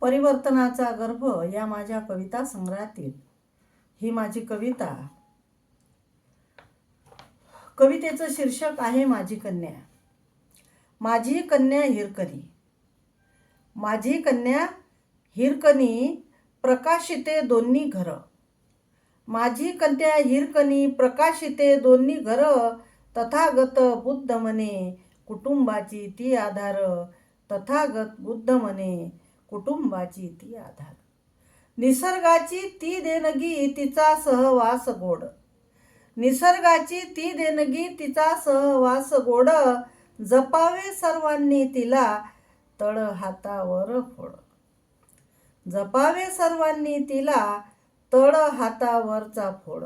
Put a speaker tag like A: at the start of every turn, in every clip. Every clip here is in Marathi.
A: परिवर्तनाचा गर्भ या माझ्या कविता संग्रहातील. ही माझी कविता. कवितेचं शीर्षक आहे माझी कन्या. माझी कन्या हिरकणी. माझी कन्या हिरकणी प्रकाशिते दोन्ही घरं. माझी कन्या हिरकणी प्रकाशिते दोन्ही घरं. तथागत बुद्ध म्हणे कुटुंबाची ती आधार. तथागत बुद्ध म्हणे कुटुंबाची ती आधार. निसर्गाची ती देणगी तिचा सहवास गोड. निसर्गाची ती देणगी तिचा सहवास गोड. जपावे सर्वांनी तिला तळ हातावर फोड. जपावे सर्वांनी तिला तळ हातावरचा फोड.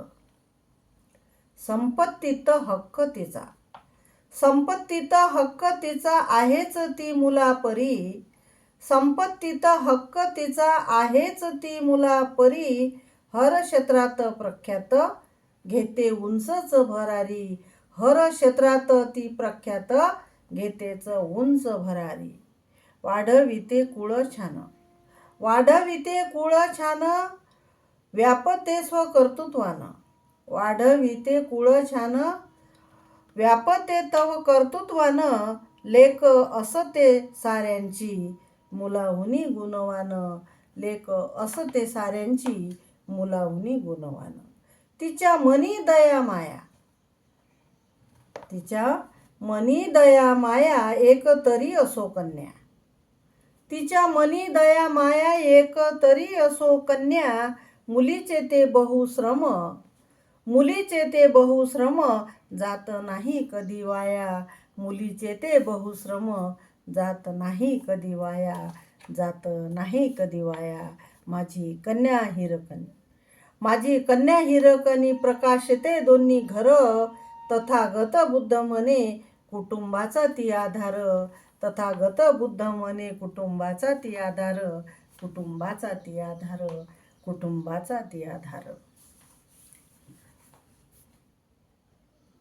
A: संपत्तीत हक्क तिचा. संपत्तीत हक्क तिचा आहेच ती मुलापरी. संपत्तीचा हक्क तिचा आहेच ती मुलापरी हर क्षेत्रात प्रख्यात. घेते उंचच भरारी हर क्षेत्रात ती प्रख्यात. घेतेच उंच भरारी. वाढविते कुळ छान. वाढविते कुळ छान व्यापते स्वकर्तृत्वानं. वाढविते कुळ छान व्यापते तव कर्तृत्वानं. लेख असते साऱ्यांची मुलाहुनी गुणवान. लेख असते साऱ्यांची मुलाहुनी गुणवान. तिच्या मनी दया माया. तिच्या मनी दया माया एक तरी असो कन्या. तिच्या मनी दया माया एक तरी असो कन्या. मुलीचे ते बहुश्रम. मुलीचे ते बहुश्रम जात नाही कधी वाया. मुलीचे ते बहुश्रम जात नाही कधी वाया जात नाही कधी वाया. माझी कन्या हिरकणी. माझी कन्या हिरकणी प्रकाशते दोन्ही घर. तथागत बुद्ध म्हणे कुटुंबाचा ती आधार. तथागत बुद्ध म्हणे कुटुंबाचा ती आधार. कुटुंबाचा ती आधार. कुटुंबाचा ती आधार.